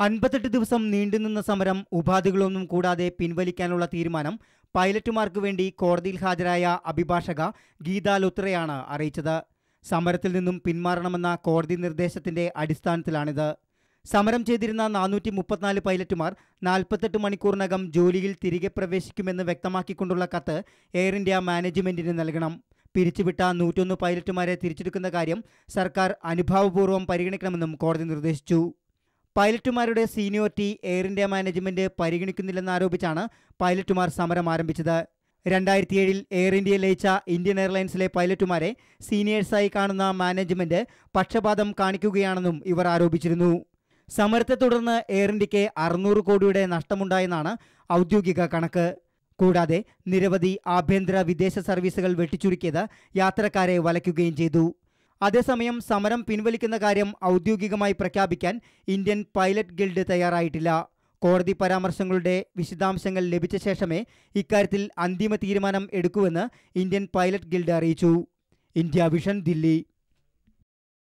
അൻപത്തെട്ട് ദിവസം നീണ്ടുനിന്ന സമരം ഉപാധികളൊന്നും കൂടാതെ പിൻവലിക്കാനുള്ള തീരുമാനം പൈലറ്റുമാർക്ക് വേണ്ടി കോടതിയിൽ ഹാജരായ അഭിഭാഷക ഗീത ലുത്രയാണ് അറിയിച്ചത്. സമരത്തിൽ നിന്നും പിന്മാറണമെന്ന കോടതി നിർദ്ദേശത്തിന്റെ അടിസ്ഥാനത്തിലാണിത്. സമരം ചെയ്തിരുന്ന നാനൂറ്റി മുപ്പത്തിനാല് പൈലറ്റുമാർ നാൽപ്പത്തെട്ട് മണിക്കൂറിനകം ജോലിയിൽ തിരികെ പ്രവേശിക്കുമെന്ന് വ്യക്തമാക്കിക്കൊണ്ടുള്ള കത്ത് എയർ ഇന്ത്യ മാനേജ്മെന്റിന് നൽകണം. പിരിച്ചുവിട്ട നൂറ്റൊന്ന് പൈലറ്റുമാരെ തിരിച്ചെടുക്കുന്ന കാര്യം സർക്കാർ അനുഭാവപൂർവം പരിഗണിക്കണമെന്നും കോടതി നിർദ്ദേശിച്ചു. പൈലറ്റുമാരുടെ സീനിയോറിറ്റി എയർ ഇന്ത്യ മാനേജ്മെന്റ് പരിഗണിക്കുന്നില്ലെന്നാരോപിച്ചാണ് പൈലറ്റുമാർ സമരം ആരംഭിച്ചത്. രണ്ടായിരത്തി ഏഴിൽ എയർ ഇന്ത്യയിൽ ലയിച്ച ഇന്ത്യൻ എയർലൈൻസിലെ പൈലറ്റുമാരെ സീനിയേഴ്സായി കാണുന്ന മാനേജ്മെന്റ് പക്ഷപാതം കാണിക്കുകയാണെന്നും ഇവർ ആരോപിച്ചിരുന്നു. സമരത്തെ തുടർന്ന് എയർ ഇന്ത്യയ്ക്ക് അറുന്നൂറ് കോടിയുടെ നഷ്ടമുണ്ടായെന്നാണ് ഔദ്യോഗിക കണക്ക്. കൂടാതെ നിരവധി ആഭ്യന്തര വിദേശ സർവീസുകൾ വെട്ടിച്ചുരുക്കിയത് യാത്രക്കാരെ വലയ്ക്കുകയും ചെയ്തു. അതേസമയം സമരം പിൻവലിക്കുന്ന കാര്യം ഔദ്യോഗികമായി പ്രഖ്യാപിക്കാൻ ഇന്ത്യൻ പൈലറ്റ് ഗിൽഡ് തയ്യാറായിട്ടില്ല. കോടതി പരാമർശങ്ങളുടെ വിശദാംശങ്ങൾ ലഭിച്ച ശേഷമേ ഇക്കാര്യത്തിൽ അന്തിമ തീരുമാനം എടുക്കൂവെന്ന് ഇന്ത്യൻ പൈലറ്റ് ഗിൽഡ് അറിയിച്ചു. India Vision Delhi.